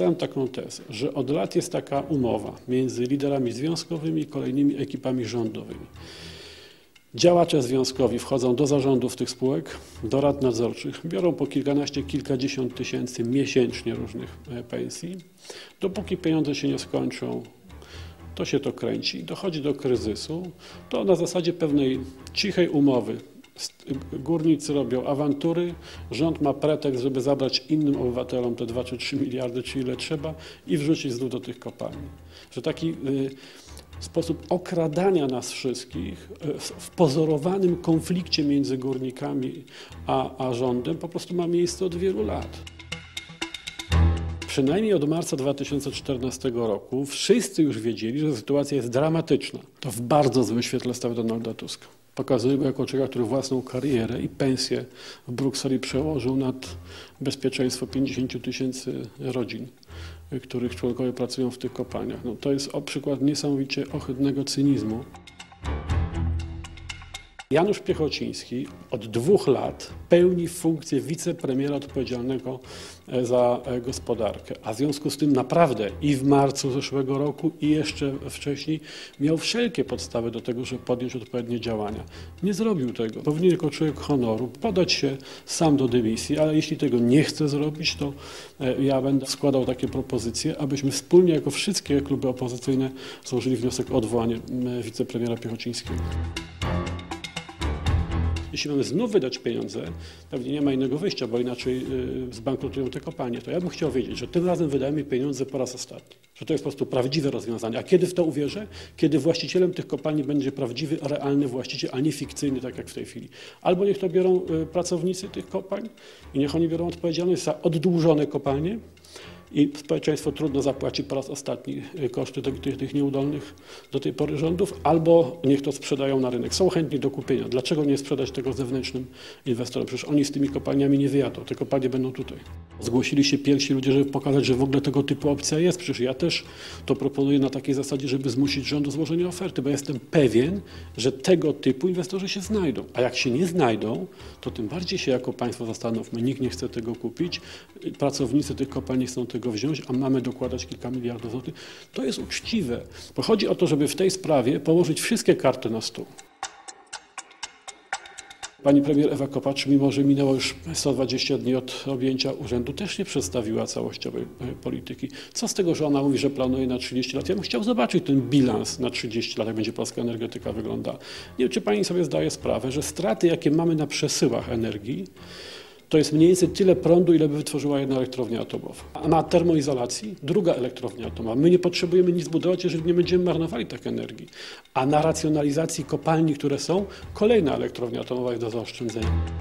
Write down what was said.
wystawiam taką tezę, że od lat jest taka umowa między liderami związkowymi i kolejnymi ekipami rządowymi. Działacze związkowi wchodzą do zarządów tych spółek, do rad nadzorczych, biorą po kilkanaście, kilkadziesiąt tysięcy miesięcznie różnych e, pensji. Dopóki pieniądze się nie skończą, to się to kręci. Dochodzi do kryzysu, to na zasadzie pewnej cichej umowy górnicy robią awantury, rząd ma pretekst, żeby zabrać innym obywatelom te 2 czy 3 miliardy, czy ile trzeba i wrzucić znów do tych kopalni. Że taki y, sposób okradania nas wszystkich y, w pozorowanym konflikcie między górnikami a, a rządem po prostu ma miejsce od wielu lat. Przynajmniej od marca 2014 roku wszyscy już wiedzieli, że sytuacja jest dramatyczna. To w bardzo złym świetle stawia Donalda Tuska. Pokazuje go jako człowieka, który własną karierę i pensję w Brukseli przełożył nad bezpieczeństwo 50 tysięcy rodzin, których członkowie pracują w tych kopalniach. No, to jest przykład niesamowicie ohydnego cynizmu. Janusz Piechociński od dwóch lat pełni funkcję wicepremiera odpowiedzialnego e, za e, gospodarkę, a w związku z tym naprawdę i w marcu zeszłego roku i jeszcze wcześniej miał wszelkie podstawy do tego, żeby podjąć odpowiednie działania. Nie zrobił tego. Powinien jako człowiek honoru podać się sam do dymisji, ale jeśli tego nie chce zrobić, to e, ja będę składał takie propozycje, abyśmy wspólnie jako wszystkie kluby opozycyjne złożyli wniosek o odwołanie wicepremiera Piechocińskiego. Mamy znów wydać pieniądze, pewnie nie ma innego wyjścia, bo inaczej y, zbankrutują te kopalnie, to ja bym chciał wiedzieć, że tym razem wydajemy pieniądze po raz ostatni, że to jest po prostu prawdziwe rozwiązanie. A kiedy w to uwierzę? Kiedy właścicielem tych kopalni będzie prawdziwy, realny właściciel, a nie fikcyjny, tak jak w tej chwili. Albo niech to biorą y, pracownicy tych kopalń i niech oni biorą odpowiedzialność za oddłużone kopalnie, i społeczeństwo trudno zapłaci po raz ostatni y, koszty tych, tych nieudolnych do tej pory rządów, albo niech to sprzedają na rynek. Są chętni do kupienia. Dlaczego nie sprzedać tego zewnętrznym inwestorom? Przecież oni z tymi kopalniami nie wyjadą, te kopalnie będą tutaj. Zgłosili się pierwsi ludzie, żeby pokazać, że w ogóle tego typu opcja jest. Przecież ja też to proponuję na takiej zasadzie, żeby zmusić rząd do złożenia oferty, bo jestem pewien, że tego typu inwestorzy się znajdą. A jak się nie znajdą, to tym bardziej się jako państwo zastanówmy. Nikt nie chce tego kupić, pracownicy tych kopalni chcą tego tego wziąć, a mamy dokładać kilka miliardów złotych. To jest uczciwe, bo chodzi o to, żeby w tej sprawie położyć wszystkie karty na stół. Pani premier Ewa Kopacz, mimo że minęło już 120 dni od objęcia urzędu, też nie przedstawiła całościowej e, polityki. Co z tego, że ona mówi, że planuje na 30 lat? Ja bym chciał zobaczyć ten bilans na 30 lat, jak będzie polska energetyka wyglądała. Nie wiem, czy pani sobie zdaje sprawę, że straty, jakie mamy na przesyłach energii, to jest mniej więcej tyle prądu, ile by wytworzyła jedna elektrownia atomowa. A na termoizolacji druga elektrownia atomowa. My nie potrzebujemy nic budować, jeżeli nie będziemy marnowali tak energii. A na racjonalizacji kopalni, które są, kolejna elektrownia atomowa jest do zaoszczędzenia.